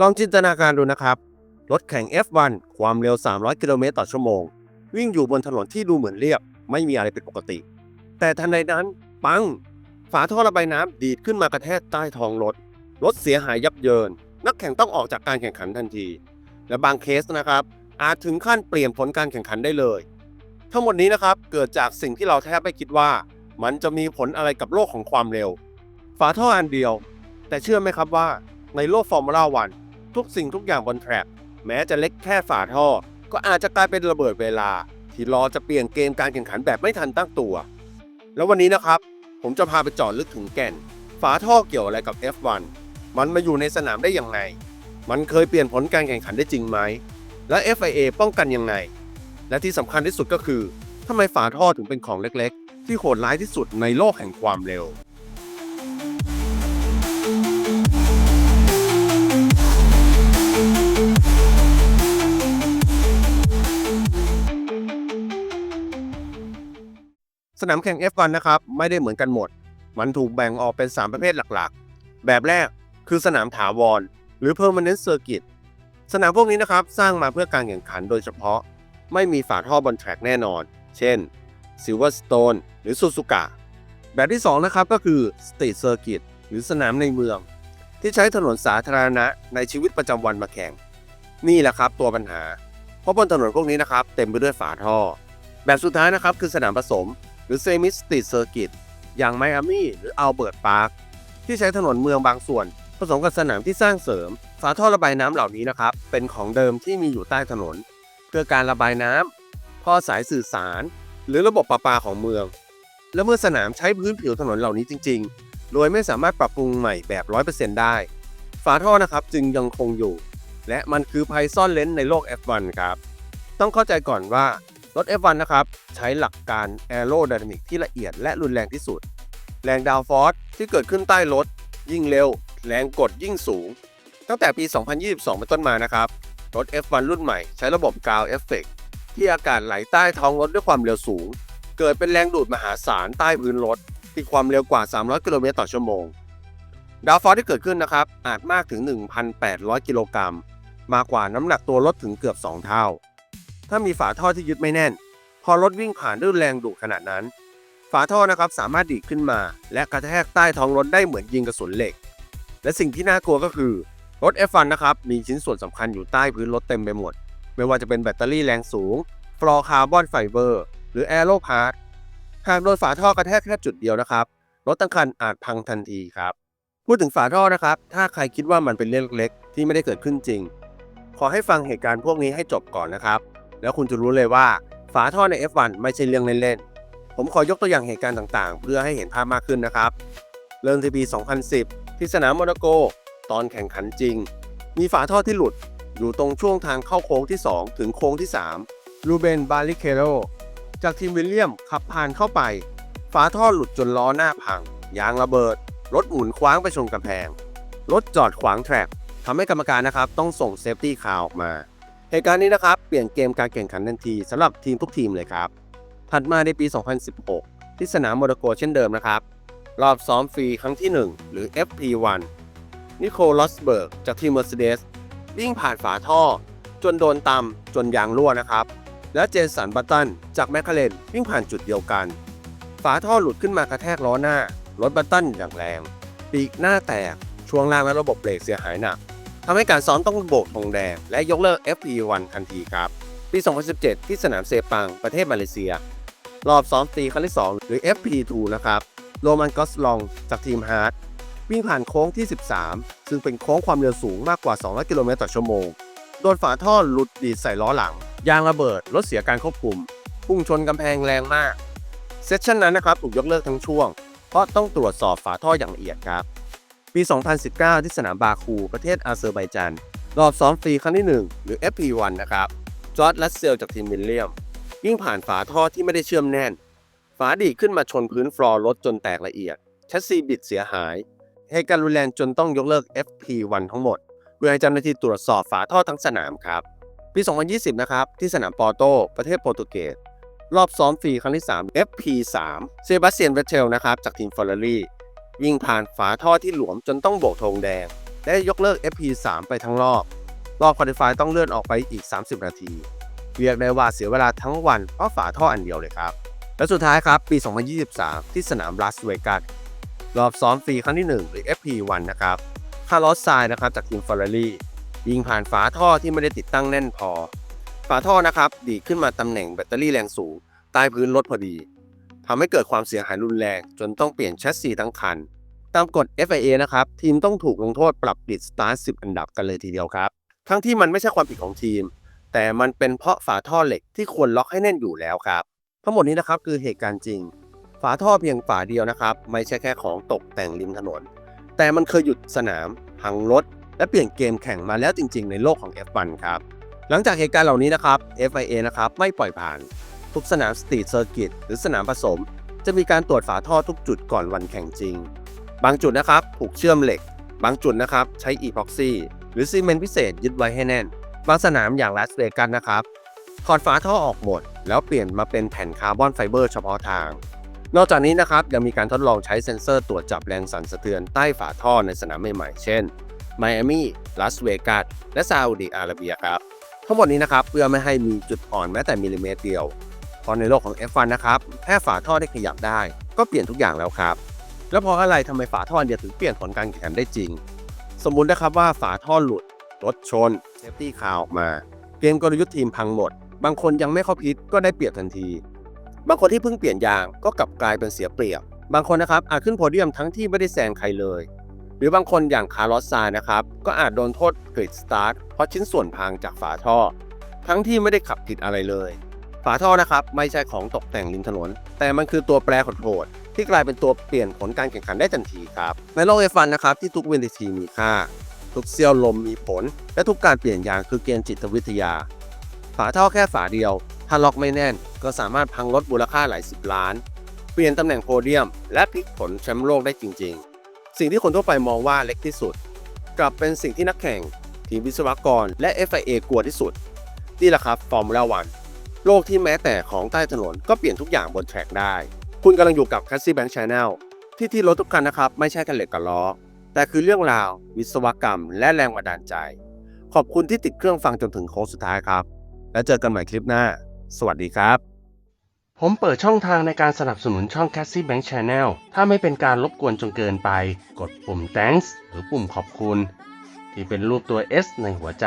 ลองจินตนาการดูนะครับ รถแข่ง F1 ความเร็ว 300 กิโลเมตรต่อชั่วโมง วิ่งอยู่บนถนนที่ดูเหมือนเรียบ ไม่มีอะไรผิดปกติ แต่ทันใดนั้น ปัง ฝาท่อระบายน้ำดีดขึ้นมากระแทกใต้ท้องรถ รถเสียหายยับเยิน นักแข่งต้องออกจากการแข่งขันทันที และบางเคสนะครับ อาจถึงขั้นเปลี่ยนผลการแข่งขันได้เลย ทั้งหมดนี้นะครับเกิดจากสิ่งที่เราแทบไม่คิดว่า มันจะมีผลอะไรกับโลกของความเร็ว ฝาท่ออันเดียว แต่เชื่อไหมครับว่าในโลกฟอร์มูล่าวัน ทุกสิ่งทุกอย่างบนแทร็กแม้จะเล็กแค่ฝาท่อ ก็อาจจะกลายเป็นระเบิดเวลา ที่รอจะเปลี่ยนเกมการแข่งขันแบบไม่ทันตั้งตัว แล้ววันนี้นะครับ ผมจะพาไปจาะลึกถึงแก่น ฝาท่อเกี่ยวอะไรกับ F1 มันมาอยู่ในสนามได้อยังไง มันเคยเปลี่ยนผลการแข่งขันได้จริงไหม และ FIA ป้องกันยังไง และที่สำคัญที่สุดก็คือทำไมฝาท่อถึงเป็นของเล็กๆ ที่โหดร้ายที่สุดในโลกแห่งความเร็ว สนามแข่ง F1 นะครับ ไม่ได้เหมือนกันหมด มันถูกแบ่งออกเป็น 3 ประเภทหลักๆ แบบแรกคือสนามถาวร หรือ permanent circuit สนามพวกนี้นะครับ สร้างมาเพื่อการแข่งขันโดยเฉพาะ ไม่มีฝาท่อบนแทร็กแน่นอน เช่น Silverstone หรือ Suzuka แบบที่ 2 นะครับก็คือ street circuit หรือสนามในเมือง ที่ใช้ถนนสาธารณะในชีวิตประจำวันมาแข่ง นี่แหละครับตัวปัญหา เพราะบนถนนพวกนี้นะครับ เต็มไปด้วยฝาท่อ แบบสุดท้ายนะครับคือสนามผสม หรือ Semi Street Circuit อย่างไมอามี่หรืออัลเบิร์ตพาร์คที่ใช้ถนนเมืองบางส่วน ผสมกับสนามที่สร้างเสริม ฝาท่อระบายน้ำเหล่านี้นะครับ เป็นของเดิมที่มีอยู่ใต้ถนน เพื่อการระบายน้ำท่อสายสื่อสาร หรือระบบประปาของเมือง และเมื่อสนามใช้พื้นผิวถนนเหล่านี้จริงๆ โดยไม่สามารถปรับปรุงใหม่แบบ 100%ได้ ฝาท่อนะครับจึงยังคงอยู่ และมันคือภัยซ่อนเลนในโลก F1 ครับ ต้องเข้าใจก่อนว่า รถ F1 นะครับ ใช้หลักการ Aerodynamic ที่ละเอียดและรุนแรงที่สุด แรงดาวฟอร์สที่เกิดขึ้นใต้รถ ยิ่งเร็ว แรงกดยิ่งสูง ตั้งแต่ปี 2022 เป็นต้นมานะครับ รถ F1 รุ่นใหม่ใช้ระบบกาวเอฟเฟกที่อากาศไหลใต้ท้องรถด้วยความเร็วสูง เกิดเป็นแรงดูดมหาศาลใต้พื้นรถ ที่ความเร็วกว่า 300 กิโลเมตรต่อชั่วโมง ดาวฟอร์สที่เกิดขึ้นนะครับอาจมากถึง 1,800 กิโลกรัมมากกว่าน้ำหนักตัวรถถึงเกือบ 2 เท่า ถ้ามีฝาท่อที่ยึดไม่แน่น พอรถวิ่งผ่านด้วยแรงดูดขนาดนั้น ฝาท่อนะครับสามารถดีดขึ้นมา และกระแทกใต้ท้องรถได้เหมือนยิงกระสุนเหล็ก และสิ่งที่น่ากลัวก็คือรถ F1 นะครับมีชิ้นส่วนสำคัญอยู่ใต้พื้นรถเต็มไปหมด ไม่ว่าจะเป็นแบตเตอรี่แรงสูง ฟลอร์คาร์บอนไฟเบอร์ หรือแอโรพาร์ทหากโดนฝาท่อกระแทกแค่จุดเดียวนะครับ รถทั้งคันอาจพังทันทีครับ พูดถึงฝาท่อนะครับ ถ้าใครคิดว่ามันเป็นเรื่องเล็กๆที่ไม่ได้เกิดขึ้นจริง ขอให้ฟังเหตุการณ์พวกนี้ให้จบก่อนนะครับ แล้วคุณจะรู้เลยว่าฝาท่อใน F1 ไม่ใช่เรื่องเล่นๆ ผมขอยกตัวอย่างเหตุการณ์ต่างๆ เพื่อให้เห็นภาพมากขึ้นนะครับ เริ่มที่ปี 2010 ที่สนามโมนาโก ตอนแข่งขันจริง มีฝาท่อที่หลุด อยู่ตรงช่วงทางเข้าโค้งที่ 2 ถึงโค้งที่3รูเบน บาริเคโร จากทีมวิลเลียมขับผ่านเข้าไป ฝาท่อหลุดจนล้อหน้าพัง ยางระเบิด รถหมุนคว้างไปชนกำแพง รถจอดขวางแทร็กทำให้กรรมการนะครับต้องส่งเซฟตี้คาร์ออกมา เหตุการณ์นี้นะครับ เปลี่ยนเกมการแข่งขันทันทีสำหรับทีมทุกทีมเลยครับ ถัดมาในปี 2016 ที่สนามโมนาโกเช่นเดิมนะครับ รอบซ้อมฟรีครั้งที่ 1 หรือ FP1 นิโคลัสเบิร์กจากทีม Mercedes วิ่งผ่านฝาท่อ จนโดนตำจนยางรั่วนะครับ และเจสันบัตตันจากแมคคาเรนวิ่งผ่านจุดเดียวกัน ฝาท่อหลุดขึ้นมากระแทกล้อหน้ารถบัตตันอย่างแรง ปีกหน้าแตกช่วงล่างและระบบเบรกเสียหายหนัก ทำให้การซ้อมต้องโบกธงแดง และยกเลิก FP1 ทันทีครับ ปี 2017 ที่สนามเซปัง ประเทศมาเลเซีย รอบซ้อมฟรีครั้งที่ 2 หรือ FP2 นะครับ โรมันกอสลองจากทีมฮาร์ดวิ่งผ่านโค้งที่ 13 ซึ่งเป็นโค้งความเร็วสูงมากกว่า 200 กิโลเมตรต่อชั่วโมง โดนฝาท่อหลุดดีดใส่ล้อหลัง ยางระเบิด รถเสียการควบคุม พุ่งชนกำแพงแรงมาก เซสชั่นนั้นนะครับถูกยกเลิกทั้งช่วง เพราะต้องตรวจสอบฝาท่ออย่างละเอียดครับ ปี 2019 ที่สนามบาคู ประเทศอาเซอร์ไบจาน รอบซ้อมฟรีครั้งที่ 1 หรือ FP1 นะครับ จอร์ดลัสเซลจากทีมวิลเลียม วิ่งผ่านฝาท่อที่ไม่ได้เชื่อมแน่น ฝาดีขึ้นมาชนพื้นฟลอร์รถจนแตกละเอียด แชสซีบิดเสียหาย เหตุการณ์รุนแรงจนต้องยกเลิก FP1 ทั้งหมด เพื่อให้เจ้าหน้าที่ตรวจสอบฝาท่อทั้งสนามครับ ปี 2020 นะครับ ที่สนามปอร์โต ประเทศโปรตุเกส รอบซ้อมฟรีครั้งที่ 3 FP3 เซบาสเตียนเวเทลนะครับจากทีมฟอร์เรารี่ วิ่งผ่านฝาท่อที่หลวมจนต้องโบกธงแดงได้ยกเลิก FP3 ไปทั้งรอบ รอบควอลิฟายต้องเลื่อนออกไปอีก 30 นาที เรียกได้ว่าเสียเวลาทั้งวันเพราะฝาท่ออันเดียวเลยครับ และสุดท้ายครับปี 2023 ที่สนามลาสเวกัสรอบซ้อมฟรีครั้งที่ 1 หรือ FP1 นะครับคาร์ลอสไซน์นะครับจากทีมฟอร์เรารี่ยิงผ่านฝาท่อที่ไม่ได้ติดตั้งแน่นพอ ฝาท่อนะครับดีขึ้นมาตำแหน่งแบตเตอรี่แรงสูงใต้พื้นรถพอดี ทำให้เกิดความเสียหายรุนแรง จนต้องเปลี่ยนแชสซีทั้งคัน ตามกฎ FIA นะครับ ทีมต้องถูกลงโทษปรับปิดสตาร์ท10 อันดับกันเลยทีเดียวครับ ทั้งที่มันไม่ใช่ความผิดของทีม แต่มันเป็นเพราะฝาท่อเหล็กที่ควรล็อกให้แน่นอยู่แล้วครับ ทั้งหมดนี้นะครับคือเหตุการณ์จริง ฝาท่อเพียงฝาเดียวนะครับ ไม่ใช่แค่ของตกแต่งริมถนน แต่มันเคยหยุดสนามพังรถและเปลี่ยนเกมแข่งมาแล้วจริง ๆ ในโลกของ F1 ครับหลังจากเหตุการณ์เหล่านี้นะครับ FIA นะครับไม่ปล่อยผ่าน ทุกสนามสตรีทเซอร์กิตหรือสนามผสม จะมีการตรวจฝาท่อทุกจุดก่อนวันแข่งจริง บางจุดนะครับผูกเชื่อมเหล็ก บางจุดนะครับใช้อีพ็อกซี่หรือซีเมนต์พิเศษยึดไว้ให้แน่น บางสนามอย่างลาสเวกัสนะครับถอดฝาท่อออกหมด แล้วเปลี่ยนมาเป็นแผ่นคาร์บอนไฟเบอร์เฉพาะทาง นอกจากนี้นะครับยังมีการทดลองใช้เซ็นเซอร์ตรวจจับแรงสั่นสะเทือนใต้ฝาท่อในสนามใหม่ๆ เช่นไมอามี่ลาสเวกัสและซาอุดิอาระเบียครับ ทั้งหมดนี้นะครับเพื่อไม่ให้มีจุดอ่อนแม้แต่มิลลิเมตรเดียว เพราะในโลกของ F1 นะครับแค่ฝาท่อได้ขยับได้ ก็เปลี่ยนทุกอย่างแล้วครับ แล้วพราะอะไรทำไมฝาท่อเดียวถึงเปลี่ยนผลการแข่งขันได้จริง สมมุตินะครับว่าฝาท่อหลุดรถชนเซฟตี้คาร์ออกมาเกมกลยุทธ์ทีมพังหมด บางคนยังไม่เข้าพิษก็ได้เปรียบทันที บางคนที่เพิ่งเปลี่ยนยางก็กลับกลายเป็นเสียเปรียบ บางคนนะครับอาจขึ้นโพเดียมทั้งที่ไม่ได้แซงใครเลย หรือบางคนอย่างคาร์ลอสซานะครับก็อาจโดนโทษกริดสตาร์ทเพราะชิ้นส่วนพังจากฝาท่อ ทั้งที่ไม่ได้ขับผิดอะไรเลย ฝาท่อนะครับไม่ใช่ของตกแต่งริมถนน แต่มันคือตัวแปรขดโหดที่กลายเป็นตัวเปลี่ยนผลการแข่งขันได้ทันทีครับ ในโลกเอฟันนะครับที่ทุกเวทีมีค่า ทุกเสี้ยวลมมีผล และทุกการเปลี่ยนยางคือเกณฑ์จิตวิทยา ฝาท่อแค่ฝาเดียว ถ้าล็อกไม่แน่น ก็สามารถพังรถมูลค่าหลายสิบล้าน เปลี่ยนตำแหน่งโพเดียม และพลิกผลแชมป์โลกได้จริง ๆ สิ่งที่คนทั่วไปมองว่าเล็กที่สุด กลับเป็นสิ่งที่นักแข่ง ทีมวิศวกร และ FIA กลัวที่สุดนี่แหละครับฟอร์มูล่าวัน โลกที่แม้แต่ของใต้ถนนก็เปลี่ยนทุกอย่างบนแทร็กได้ คุณกำลังอยู่กับ c a s s i e Bank Channel ที่ที่รถทุกคันนะครับ ไม่ใช่กันเหล็กกับล้อ แต่คือเรื่องราว วิศวกรรม และแรงบันดาลใจ ขอบคุณที่ติดเครื่องฟังจนถึงโค้งสุดท้ายครับ แล้วเจอกันใหม่คลิปหน้า สวัสดีครับ ผมเปิดช่องทางในการสนับสนุนช่อง Cassie Bank Channel ถ้าไม่เป็นการรบกวนจนเกินไป กดปุ่ม thanks หรือปุ่มขอบคุณ ที่เป็นรูปตัว S ในหัวใจ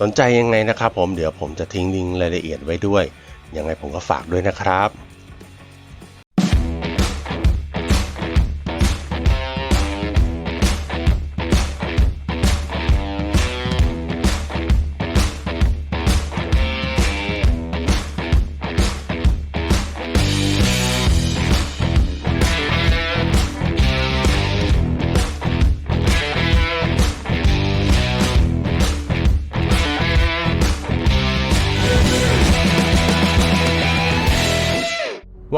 สนใจยังไงนะครับผมเดี๋ยวผมจะทิ้งลิงก์รายละเอียดไว้ด้วย ยังไงผมก็ฝากด้วยนะครับ